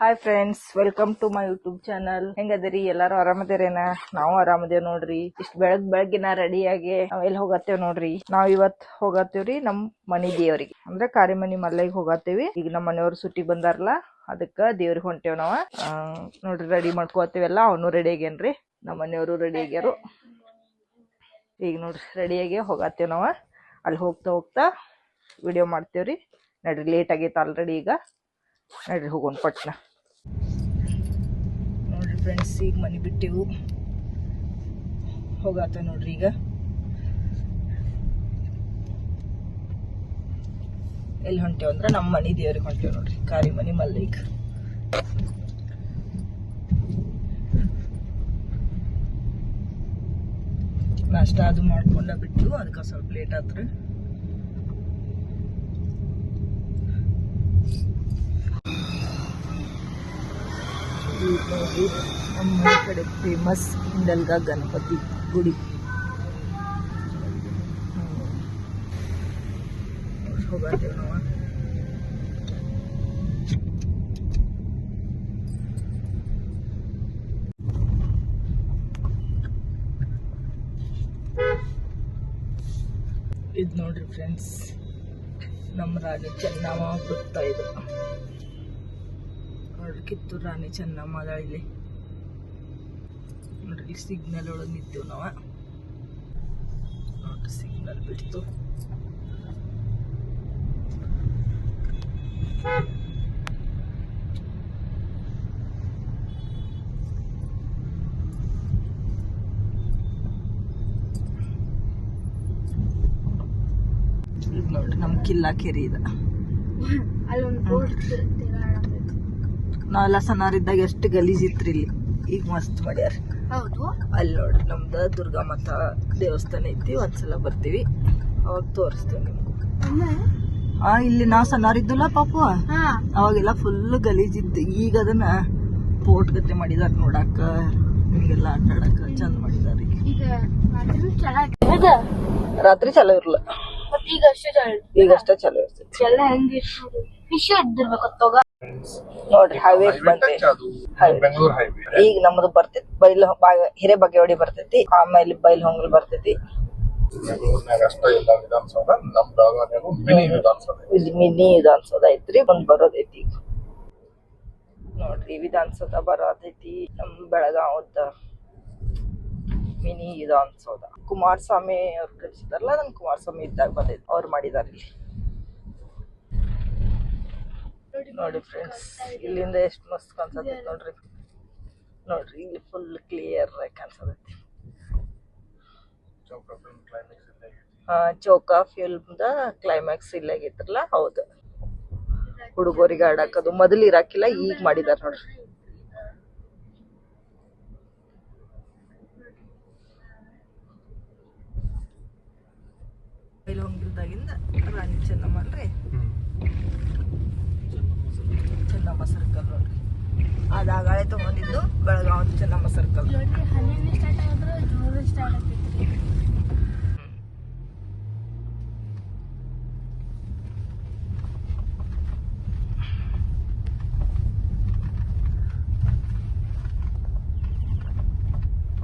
Hi friends welcome to my YouTube channel ಹೆಂಗದಿರಿ? ಎಲ್ಲಾರು ಆರಾಮದೇರೇನ? ನಾವು ಆರಾಮದೇವ್ ನೋಡ್ರಿ. ಇಷ್ಟ ಬೆಳಗ್ ಬೆಳಗ್ಗಿನ ರೆಡಿಯಾಗಿ ನಾವ್ ಎಲ್ಲಿ ಹೋಗತ್ತೇವ್ ನೋಡ್ರಿ? ನಾವ್ ಇವತ್ ಹೋಗತ್ತೇವ್ರಿ ನಮ್ ಮನಿ ದೇವ್ರಿಗೆ. ಅಂದ್ರೆ ಕಾರಿಮನಿ ಮಲ್ಲಿಗೆ ಹೋಗತ್ತೇವಿ. ಈಗ ನಮ್ಮ ಮನೆಯವ್ರು ಸುಟ್ಟಿ ಬಂದಾರಲ್ಲ ಅದಕ್ಕ ದೇವ್ರಿಗೆ ಹೊಂಟೇವ್ ನಾವ. ನೋಡ್ರಿ ರೆಡಿ ಮಾಡ್ಕೋತೇವೆಲ್ಲ ಅವನು ರೆಡಿ ಆಗ್ಯಾನ್ರಿ ನಮ್ಮ ಮನೆಯವರು ರೆಡಿ ಆಗ್ಯಾರು. ಈಗ ನೋಡ್ರಿ ರೆಡಿಯಾಗಿ ಹೋಗತ್ತೇವ್ ನಾವ. ಅಲ್ಲಿ ಹೋಗ್ತಾ ಹೋಗ್ತಾ ವಿಡಿಯೋ ಮಾಡ್ತೇವ್ರಿ ನಡ್ರಿ ಲೇಟ್ ಆಗೈತೆ ಆಲ್ರೆಡಿ ಈಗ. ನಡ್ರಿ ಹೋಗೋಣ ಪಟ್ನ ನೋಡ್ರಿ ಫ್ರೆಂಡ್ಸ್ ಈಗ ಮನೆ ಬಿಟ್ಟೆವು. ಹೋಗಾತ ನೋಡ್ರಿ ಈಗ. ಎಲ್ಲಿ ಹೊಂಟೇವ್ ಅಂದ್ರೆ ನಮ್ಮ ಮನೆ ದೇವ್ರಿಗೆ ಹೊಂಟೇವ್ ನೋಡ್ರಿ ಕಾರಿ ಮನೆ ಮಲ್ಲಿಗ್ ನಾಷ್ಟ ಅದು ಮಾಡ್ಕೊಂಡ ಬಿಟ್ಟು ಅದಕ್ಕೆ ಸ್ವಲ್ಪ ಲೇಟ್ ಆತ್ರಿ. ನೋಡ್ರಿ ನಮ್ಮ ಕಡೆ ಫೇಮಸ್ ಹಿಂದಲ್ಗ ಗಣಪತಿ ಗುಡಿ. ಹೋಗತ್ತೇವೆ ನಾವು ಇದು ನೋಡ್ರಿ ಫ್ರೆಂಡ್ಸ್ ನಮ್ಮ ರಾಜ ಚೆನ್ನಮ್ಮ ಬರ್ತಾ ಇದು ನೋಡ್ರಿ ಕಿತ್ತೂರು ರಾಣಿ ಚೆನ್ನಮ್ಮ ಅದಾಳ ಇಲ್ಲಿ ನೋಡ್ರಿ ಇಲ್ಲಿ ಸಿಗ್ನಲ್ ಒಳಗೆ ನಿಂತೀವಿ ನಾವ. ನೋಡ್ರಿ ಸಿಗ್ನಲ್ ಬಿಡ್ತು. ನೋಡ್ರಿ ನಮ್ ಕಿಲ್ಲಾ ಕೆರೆ ಇದೆ. ಅಲ್ಲೊಂದು ನಾವೆಲ್ಲ ಸಣ್ಣವರಿದ್ದಾಗ ಎಷ್ಟು ಗಲೀಜಿತ್ರಿ ಇಲ್ಲಿ. ಈಗ ಮಸ್ತ್ ಮಾಡ್ಯಾರ. ಹೌದು. ಅಲ್ಲಿ ನೋಡ್ರಿ ನಮ್ದು ದುರ್ಗಾ ಮಾತ ದೇವಸ್ಥಾನ ಐತಿ ಒಂದ್ಸಲ ಬರ್ತೀವಿ. ಅವಾಗ ತೋರಿಸ್ತೇವೆ ನಿಮ್ಗೆ. ಆ ಇಲ್ಲಿ ನಾವು ಸಣ್ಣವರಿದ್ದಲ್ಲ ಪಾಪ? ಹಾ. ಅವಾಗೆಲ್ಲ ಫುಲ್ ಗಲೀಜಿತ್ತು ಈಗ ಅದನ್ನ ಪೋರ್ಟ್ ಗತೆ ಮಾಡಿದಾರ ನೋಡಾಕ ಹಿಂಗೆಲ್ಲ ಆಟ ಆಡಕ್ಕ ಚಂದ ಮಾಡಿದಾರ ಈಗ. ರಾತ್ರಿ ಚಲೋ ಇರಲ್ಲ ಮತ್ತೆ ಈಗ ಅಷ್ಟೇ ಚಲೋ ಇರ್ತೈತಿ. ಫಿಶ್ ಇದ್ದಿರ್ಬೇಕು ತೋಗ ನೋಡ್ರಿ ಹೈವೇ ಬಂದೆ. ಬೆಂಗಳೂರು ಹೈವೇ ಈಗ ನಮ್ದು ಬರ್ತೈತಿ ಬೈಲ್ ಹಿರೇಬಾಗೇವಾಡಿ ಬರ್ತೈತಿ. ಆಮೇಲೆ ಬೈಲ್ ಹೊಂಗಲ್ ಬರ್ತೈತಿ. ನಮ್ ಮಿನಿ ವಿಧಾನಸೌಧ ಐತ್ರಿ ಒಂದ್ ಬರೋದೈತಿ ಈಗ. ನೋಡ್ರಿ ವಿಧಾನಸೌಧ ಬರೋದೈತಿ ನಮ್ ಬೆಳಗಾವದ ಮಿನಿ ವಿಧಾನಸೌಧ. ಕುಮಾರಸ್ವಾಮಿ ಅವ್ರು ಕಳಿಸಿದಾರಲ್ಲ ಅದನ್ನ ಕುಮಾರಸ್ವಾಮಿ ಇದ್ದಾಗ ಬಂದೈತಿ. ಅವ್ರು ಮಾಡಿದಾರ ಇಲ್ಲಿ. ನೋಡಿ ಫ್ರೆಂಡ್ಸ್ ಇಲ್ಲಿಂದ ಎಷ್ಟು ಮಸ್ತ್ ಕಾಣ್ಸತ್ತೆ ನೋಡ್ರಿ. ನೋಡ್ರಿ ಇಲ್ಲಿ ಫುಲ್ ಕ್ಲಿಯರ್ ಕಾಣಿಸತೈತಿ. ಚೌಕ ಫಿಲ್ಮ್ದ ಕ್ಲೈಮ್ಯಾಕ್ಸ್ ಇಲ್ಲಾಗೈತ್ರಲ್ಲ ಹೌದು. ಹುಡುಗರಿಗೆ ಆಡಾಕದು ಮೊದಲು ಇರಾಕಿಲ್ಲ ಈಗ ಮಾಡಿದಾರ ನೋಡ್ರಿ. ಬೈಲಹೊಂಗಲದಾಗಿಂದ ರಾಣಿ ಚೆನ್ನಮ್ಮ ಅಲ್ರಿ? ಸರ್ಕಲ್ ನೋಡ್ರಿ. ಅದಾಗಾಳೆ ತಗೊಂಡಿದ್ದು ಬೆಳಗಾವಿ ಚೆನ್ನಮ್ಮ ಸರ್ಕಲ್ ನೋಡ್ರಿ ಹನ್ನೆರಡನೇ ಸ್ಟಾರ್ಟ್ ಆಗಿದ್ರೆ ಜೋರು ಸ್ಟಾರ್ಟ್ ಆಗ್ತೈತ್ರಿ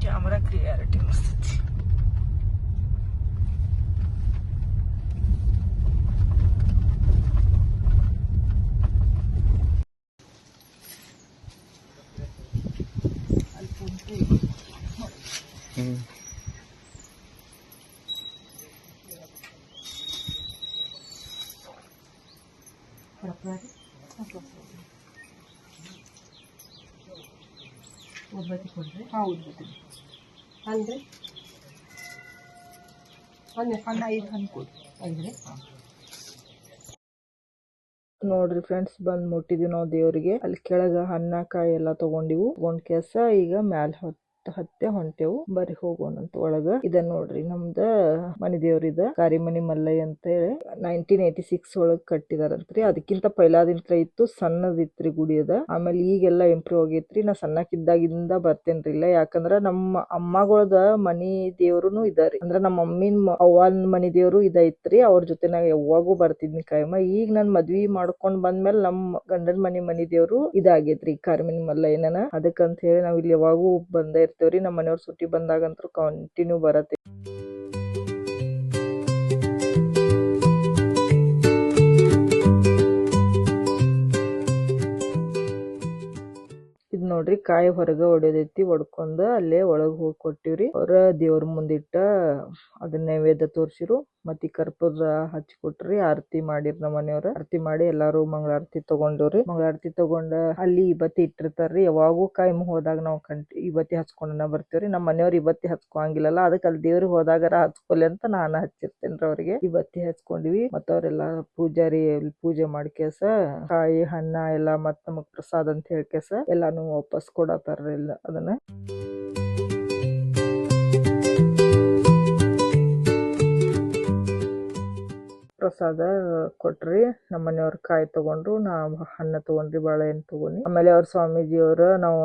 ಕ್ಯಾಮ್ರಾ ಕ್ಲಿಯಾರಿಟಿ ಮಸ್ತ್ ಐತಿ ಅಲ್ಲಿ ಕುಂತು ನೋಡ್ರಿ ಫ್ರೆಂಡ್ಸ್ ಬಂದ್ ಮುಟ್ಟಿದ್ವಿ ನಾವು ದೇವ್ರಿಗೆ. ಅಲ್ಲಿ ಕೆಳಗ ಹಣ್ಣ, ಕಾಯಿ ಎಲ್ಲ ತಗೊಂಡಿವು. ಒಂದ್ ಕೆಸ ಈಗ ಮ್ಯಾಲ ಮೆಟ್ಲು ಹತ್ತೆ ಹೊಂಟೆವು. ಬರಿ ಹೋಗೋಣಂತ ಒಳಗ. ಇದ ನೋಡ್ರಿ ನಮ್ದ ಮನಿ ದೇವ್ರ ಇದ. ಕಾರಿಮನಿ ಮಲ್ಲಯ್ಯ ಅಂತ ಹೇಳಿ ನೈನ್ಟೀನ್ ಏಯ್ಟಿ ಸಿಕ್ಸ್ ಒಳಗ್ ಕಟ್ಟಿದಾರಂತ್ರಿ. ಅದಕ್ಕಿಂತ ಪೈಲಾದಿಂತ್ರ ಇತ್ತು. ಸಣ್ಣದಿತ್ರಿ ಗುಡಿ ಅದ. ಆಮೇಲೆ ಈಗೆಲ್ಲ ಇಂಪ್ರೂವ್ ಆಗೈತ್ರಿ. ನಾ ಸಣ್ಣಕ್ಕಿದ್ದಾಗಿಂದ ಬರ್ತೇನ್ರಿ ಇಲ್ಲ. ಯಾಕಂದ್ರ ನಮ್ಮ ಅಮ್ಮಗಳದ ಮನಿ ದೇವ್ರುನು ಇದಾರಿ. ಅಂದ್ರ ನಮ್ಮ ಮಮ್ಮಿನ ಅವ್ವನ್ ಮನಿ ದೇವ್ರು ಇದೈತ್ರಿ ಅವ್ರ ಜೊತೆ ನಾ ಯಾವಾಗೂ ಬರ್ತಿದ್ನಿ ಕಾಯಮ್ಮ ಈಗ ನಾನ್ ಮದ್ವಿ ಮಾಡ್ಕೊಂಡ್ ಬಂದ್ಮೇಲೆ ನಮ್ಮ ಗಂಡನ ಮನಿ ಮನಿ ದೇವ್ರು ಇದಾಗೈತ್ರಿ ಕಾರಿಮನಿ ಮಲ್ಲಯ್ಯನ ಅದಕ್ಕಂತ ಹೇಳಿ ನಾವ್ ಇಲ್ಲಿ ಯಾವಾಗೂ ಬಂದೇ ಇರ್ತೇವ್ರಿ ನಮ್ಮ ಮನೆಯವ್ರು ಸುಟ್ಟಿ ಬಂದಾಗಂತೂ ಕಂಟಿನ್ಯೂ ಬರತ್ತೆ. ನೋಡ್ರಿ ಕಾಯಿ ಹೊರಗ ಹೊಡೆದೈತಿ ಹೊಡ್ಕೊಂಡ್ ಅಲ್ಲೇ ಒಳಗ್ ಹೋಗಿ ಕೊಟ್ಟಿವ್ರಿ. ಅವ್ರ ದೇವ್ರ ಮುಂದಿಟ್ಟ ಅದನ್ನ ನೈವೇದ್ಯ ತೋರ್ಸಿರು. ಮತ್ತೆ ಕರ್ಪೂರ ಹಚ್ಚಿ ಕೊಟ್ರಿ, ಆರತಿ ಮಾಡಿರ್ ನಮ್ಮ ಮನೆಯವ್ರ. ಆರತಿ ಮಾಡಿ ಎಲ್ಲಾರು ಮಂಗಳಾರತಿ ತಗೊಂಡವ್ರಿ. ಮಂಗಳಾರತಿ ತಗೊಂಡ ಅಲ್ಲಿ ಇವತ್ತಿ ಇಟ್ಟಿರ್ತಾರ್ರಿ. ಯಾವಾಗೂ ಕಾಯಿ ಹೋದಾಗ ನಾವು ಕಂಟಿ, ಇವತ್ತಿ ಹಚ್ಕೊಂಡನ ಬರ್ತೇವ್ರಿ. ನಮ್ಮ ಮನೆಯವ್ರ ಇವತ್ತಿ ಹಚ್ಕೊಂಗಿಲ್ಲಲ್ಲ ಅದಕ್ಕೆ ಅಲ್ಲಿ ದೇವ್ರಿಗೆ ಹೋದಾಗರ ಹಚ್ಕೊಲಿ ಅಂತ ನಾನ ಹಚ್ಚಿರ್ತೇನ್ರಿ ಅವ್ರಿಗೆ. ಇವತ್ತಿ ಹಚ್ಕೊಂಡಿವಿ. ಮತ್ತ ಅವ್ರೆಲ್ಲಾ ಪೂಜಾರಿ, ಪೂಜೆ ಮಾಡ್ಕೇಸ ಕಾಯಿ, ಹಣ್ಣ ಎಲ್ಲಾ ಮತ್ತ್ ನಮಗ್ ಪ್ರಸಾದ ಅಂತ ಹೇಳ್ಕೇಸ ಎಲ್ಲಾನು ವಾಪಸ್ ಕೊಡತಾರಿಲ್ಲ ಅದನ್ನ. ಪ್ರಸಾದ ಕೊಟ್ರಿ, ನಮ್ಮ ಮನೆಯವ್ರ ಕಾಯಿ ತಗೊಂಡ್ರು ನಾ ಹಣ್ಣ ತಗೊಂಡ್ರಿ, ಬಾಳೆಹಣ್ಣು ತಗೊಂಡಿ ಆಮೇಲೆ ಅವ್ರ ಸ್ವಾಮೀಜಿಯವ್ರ ನಾವ್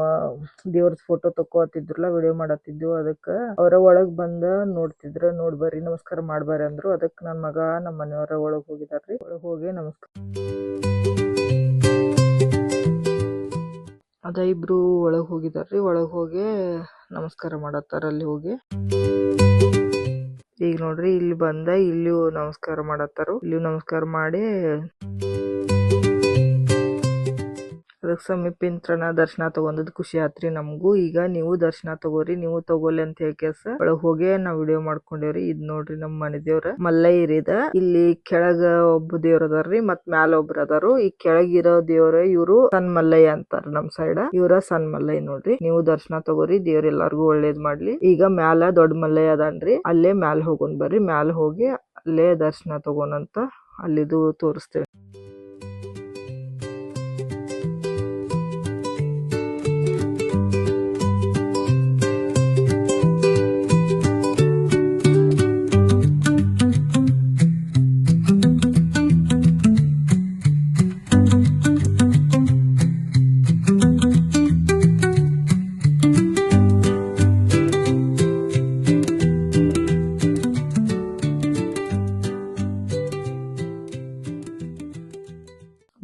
ದೇವ್ರ ಫೋಟೋ ತಕೋತಿದ್ರಲ್ಲ ವಿಡಿಯೋ ಮಾಡತ್ತಿದ್ವು, ಅದಕ್ಕ ಅವ್ರ ಒಳಗ್ ಬಂದ ನೋಡ್ತಿದ್ರ, ನೋಡ್ ನಮಸ್ಕಾರ ಮಾಡ್ಬಾರಿ ಅಂದ್ರು. ಅದಕ್ಕೆ ನನ್ನ ಮಗ ನಮ್ಮ ಮನೆಯವ್ರ ಒಳಗ್ ಹೋಗಿದಾರ್ರಿ. ಒಳಗ್ ಹೋಗಿ ನಮಸ್ಕಾರ. ಅದ ಇಬ್ರು ಒಳಗ್ ಹೋಗಿದಾರ್ರಿ. ಒಳಗ್ ಹೋಗಿ ನಮಸ್ಕಾರ ಮಾಡತ್ತಾರ ಅಲ್ಲಿ ಹೋಗಿ. ಈಗ ನೋಡ್ರಿ, ಇಲ್ಲಿ ಬಂದ ಇಲ್ಲಿಯೂ ನಮಸ್ಕಾರ ಮಾಡತ್ತಾರು. ಇಲ್ಲಿ ನಮಸ್ಕಾರ ಮಾಡಿ ಅದಕ್ಕೆ ಸಮೀಪಿಂತ್ರನ ದರ್ಶನ ತಗೊಂಡದ್ ಖುಷಿ ಆತ್ರಿ ನಮಗೂ. ಈಗ ನೀವು ದರ್ಶನ ತಗೋರಿ, ನೀವು ತಗೋಲಿ ಅಂತ ಹೇಳ್ಕೇಸ ಒಳಗ್ ಹೋಗಿ ನಾವ್ ವಿಡಿಯೋ ಮಾಡ್ಕೊಂಡೇವ್ರಿ. ಇದ್ ನೋಡ್ರಿ ನಮ್ ಮನೆ ದೇವ್ರ ಇದ ಇಲ್ಲಿ ಕೆಳಗ ಒಬ್ಬ ದೇವ್ರ ಅದಾರ್ರಿ ಮತ್ ಮ್ಯಾಲ ಒಬ್ರ ಅದಾರು. ಈ ಕೆಳಗಿರೋ ದೇವ್ರ ಇವ್ರು ಸಣ್ಣ ಮಲ್ಲಯ್ಯ ಅಂತಾರ ನಮ್ ಸೈಡ್ ಇವ್ರ ಸಣ್ಣ ಮಲ್ಲಯ್ಯ ನೋಡ್ರಿ. ನೀವು ದರ್ಶನ ತಗೋರಿ, ದೇವ್ರ ಎಲ್ಲಾರ್ಗು ಒಳ್ಳೇದ್ ಮಾಡ್ಲಿ. ಈಗ ಮ್ಯಾಲ ದೊಡ್ಡ ಮಲ್ಲಯ್ಯ ಅದಾನ್ರಿ. ಅಲ್ಲೇ ಮ್ಯಾಲ ಹೋಗೋನ್ ಬರ್ರಿ. ಮ್ಯಾಲ ಹೋಗಿ ಅಲ್ಲೇ ದರ್ಶನ ತಗೋನಂತ ಅಲ್ಲಿದು ತೋರಿಸ್ತೇವೆ.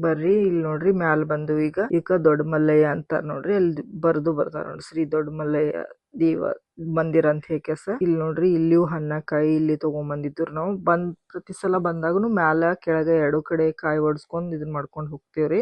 ಬರ್ರಿ ಇಲ್ಲಿ ನೋಡ್ರಿ ಮ್ಯಾಲ್ ಬಂದು ಈಗ. ಈಗ ದೊಡ್ಡ ಮಲ್ಲಯ್ಯ ಅಂತ ನೋಡ್ರಿ ಅಲ್ಲಿ ಬರ್ದು ಬರ್ತಾರ ನೋಡ್ರಿ. ಶ್ರೀ ದೊಡ್ಡ ಮಲ್ಲಯ್ಯ ದೇವ ಮಂದಿರ ಅಂತ ಹೇಕೆಸ ಇಲ್ಲಿ ನೋಡ್ರಿ ಇಲ್ಲಿಯೂ ಹಣ್ಣ ಕಾಯಿ ಇಲ್ಲಿ ತಗೊಂಡ್ ಬಂದಿದ್ರು ನಾವು. ಬಂದ್ ಪ್ರತಿ ಸಲ ಬಂದಾಗನು ಮ್ಯಾಲ ಕೆಳಗ ಎರಡು ಕಡೆ ಕಾಯಿ ಒಡ್ಸ್ಕೊಂಡ್ ಇದನ್ ಮಾಡ್ಕೊಂಡ್ ಹೋಗ್ತೇವ್ರಿ.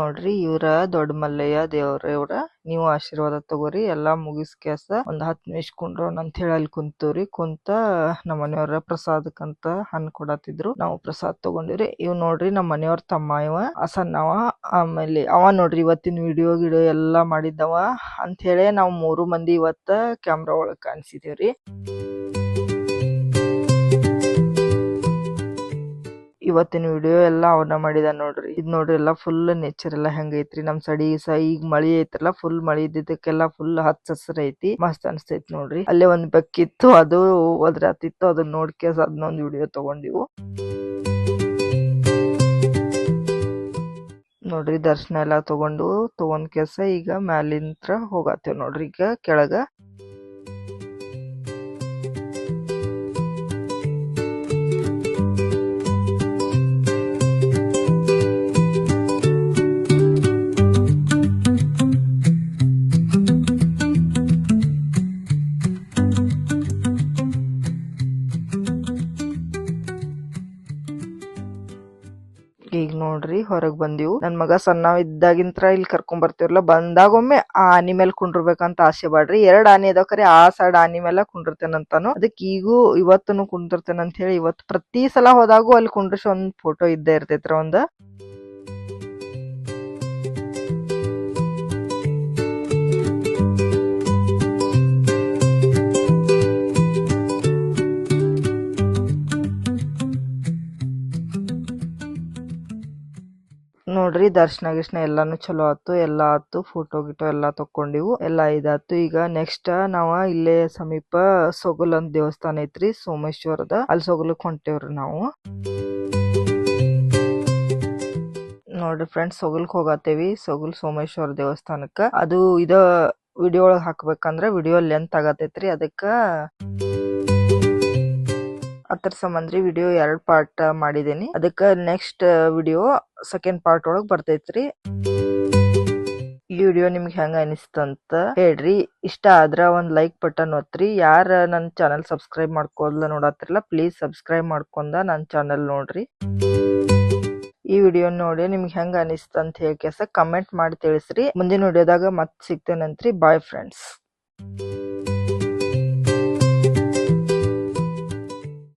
ನೋಡ್ರಿ ಇವ್ರ ದೊಡ್ಡ ಮಲ್ಲಯ್ಯ ದೇವ್ರವ್ರ ನೀವು ಆಶೀರ್ವಾದ ತಗೋರಿ, ಎಲ್ಲಾ ಮುಗಿಸ್ಕ್ಯಾಸ ಒಂದ್ ಹತ್ ನಿಮಿಷ ಕುಂಡ್ರೋನ್ ಅಂತ ಹೇಳಿ ಅಲ್ಲಿ ಕುಂತವ್ರಿ. ಕುಂತ ನಮ್ಮ ಮನೆಯವ್ರ ಪ್ರಸಾದಕ್ಕಂತ ಹಣ್ ಕೊಡತಿದ್ರು ನಾವು ಪ್ರಸಾದ್ ತಗೊಂಡಿವ್ರಿ. ಇವ್ ನೋಡ್ರಿ ನಮ್ಮ ಮನೆಯವ್ರ ತಮ್ಮ ಇವ ಸಣ್ಣವ ಆಮೇಲೆ ಅವ ನೋಡ್ರಿ ಇವತ್ತಿನ ವಿಡಿಯೋ ಗಿಡಿಯೋ ಎಲ್ಲಾ ಮಾಡಿದ್ದವ. ಅಂತ ಹೇಳಿ ನಾವು ಮೂರು ಮಂದಿ ಇವತ್ತ ಕ್ಯಾಮ್ರಾ ಒಳಗ್ ಕಾಣಿಸಿದೇವ್ರಿ. ಇವತ್ತಿನ ವಿಡಿಯೋ ಎಲ್ಲ ಅವನ ಮಾಡಿದ ನೋಡ್ರಿ. ಇದ್ ನೋಡ್ರಿ ಎಲ್ಲ ಫುಲ್ ನೇಚರ್ ಎಲ್ಲ ಹೆಂಗೈತ್ರಿ ನಮ್ ಸಡಿ ಸ ಈಗ ಮಳಿ ಐತ್ರಲ್ಲ ಫುಲ್ ಮಳಿ ಇದ್ದಿದ್ದಕ್ಕೆಲ್ಲ ಫುಲ್ ಹಚ್ಚ ಹಸ್ರ್ ಐತಿ. ಮಸ್ತ್ ಅನ್ಸ್ತೈತಿ ನೋಡ್ರಿ. ಅಲ್ಲೇ ಒಂದ್ ಬೆಕ್ಕಿತ್ತು, ಅದು ಒದ್ರಾತಿತ್ತು ಅದನ್ನ ನೋಡ್ಕೇಸ್ ಅದನ್ನೊಂದ್ ವಿಡಿಯೋ ತಗೊಂಡಿವು. ನೋಡ್ರಿ ದರ್ಶನ ಎಲ್ಲಾ ತಗೊಂಡು ತಗೊಂಡ್ ಕೆಸ ಈಗ ಮ್ಯಾಲಿಂತ್ರ ಹೋಗತ್ತೇವ್ ನೋಡ್ರಿ ಈಗ ಕೆಳಗ. ಹೊರಗ್ ಬಂದಿವು. ನನ್ ಮಗ ಸಣ್ಣ ಇದ್ದಾಗಿಂತ ಇಲ್ಲಿ ಕರ್ಕೊಂಡ್ ಬರ್ತಿರ್ಲ. ಬಂದಾಗೊಮ್ಮೆ ಆ ಆನಿ ಮೇಲೆ ಕುಂಡ್ರಬೇಕಂತ ಆಸೆ ಬಾಡ್ರಿ ಎರಡ್ ಆನೆ ಅದಾವ ಕರೆ. ಆ ಸೈಡ್ ಆನಿ ಮೇಲೆ ಕುಂಡಿರ್ತೇನಂತಾನು. ಅದಕ್ಕೆ ಈಗೂ ಇವತ್ತನು ಕುಂದಿರ್ತೇನೆ ಅಂತ ಹೇಳಿ ಇವತ್ತು ಪ್ರತಿ ಸಲ ಹೋದಾಗೂ ಅಲ್ಲಿ ಕುಂಡ್ರಿಸಿ ಒಂದ್ ಫೋಟೋ ಇದ್ದೇ ಇರ್ತೈತ್ರ ಒಂದ್ ನೋಡ್ರಿ ದರ್ಶನ ಗಿರ್ಶನ ಎಲ್ಲಾನು ಚಲೋ ಆತು, ಎಲ್ಲಾ ಆತು ಫೋಟೋ ಗಿಟೋ ಎಲ್ಲಾ ತಕ್ಕೊಂಡಿವು, ಎಲ್ಲಾ ಇದಾತು. ಈಗ ನೆಕ್ಸ್ಟ್ ನಾವ ಇಲ್ಲೇ ಸಮೀಪ ಸೊಗಲ್ ಅಂತ ದೇವಸ್ಥಾನ ಐತ್ರಿ, ಸೋಮೇಶ್ವರದ. ಅಲ್ಲಿ ಸೊಗಲಕ್ ಹೊಂಟೇವ್ರಿ ನಾವು. ನೋಡ್ರಿ ಫ್ರೆಂಡ್ಸ್ ಸೊಗಲ್ಕ್ ಹೋಗತ್ತೇವಿ ಸೊಗಲ್ ಸೋಮೇಶ್ವರ ದೇವಸ್ಥಾನಕ್ಕ. ಅದು ಇದ ವಿಡಿಯೋ ಒಳಗ್ ಹಾಕ್ಬೇಕಂದ್ರ ವಿಡಿಯೋ ಲೆಂತ್ ಆಗತೈತ್ರಿ, ಅದಕ್ಕ ಅದ್ರ ಸಂಬಂಧ್ರಿ ವಿಡಿಯೋ ಎರಡ್ ಪಾರ್ಟ್ ಮಾಡಿದೀನಿ ಅದಕ್ಕ ನೆಕ್ಸ್ಟ್ ವಿಡಿಯೋ ಸೆಕೆಂಡ್ ಪಾರ್ಟ್ ಒಳಗ್ ಬರ್ತೈತ್ರಿ. ಈ ವಿಡಿಯೋ ನಿಮ್ಗೆ ಹೆಂಗ ಅನಿಸ್ತಂತ ಹೇಳ್ರಿ. ಇಷ್ಟ ಆದ್ರ ಒಂದ್ ಲೈಕ್ ಬಟನ್ ಒತ್ತ್ರಿ ಯಾರ ನನ್ ಚಾನಲ್ ಸಬ್ಸ್ಕ್ರೈಬ್ ಮಾಡ್ಕೊಲ್ಲ ನೋಡತ್ತಿರಲ್ಲ ಪ್ಲೀಸ್ ಸಬ್ಸ್ಕ್ರೈಬ್ ಮಾಡ್ಕೊಂಡ ನನ್ ಚಾನಲ್ ನೋಡ್ರಿ. ಈ ವಿಡಿಯೋ ನೋಡಿ ನಿಮ್ಗೆ ಹೆಂಗ ಅನಿಸ್ತ ಅಂತ ಹೇಳಿ ಕೆಸ ಕಮೆಂಟ್ ಮಾಡಿ ತಿಳಿಸ್ರಿ. ಮುಂದಿನ ವಿಡಿಯೋದಾಗ ಮತ್ತೆ ಸಿಗ್ತೇನಂತ್ರಿ. Bye friends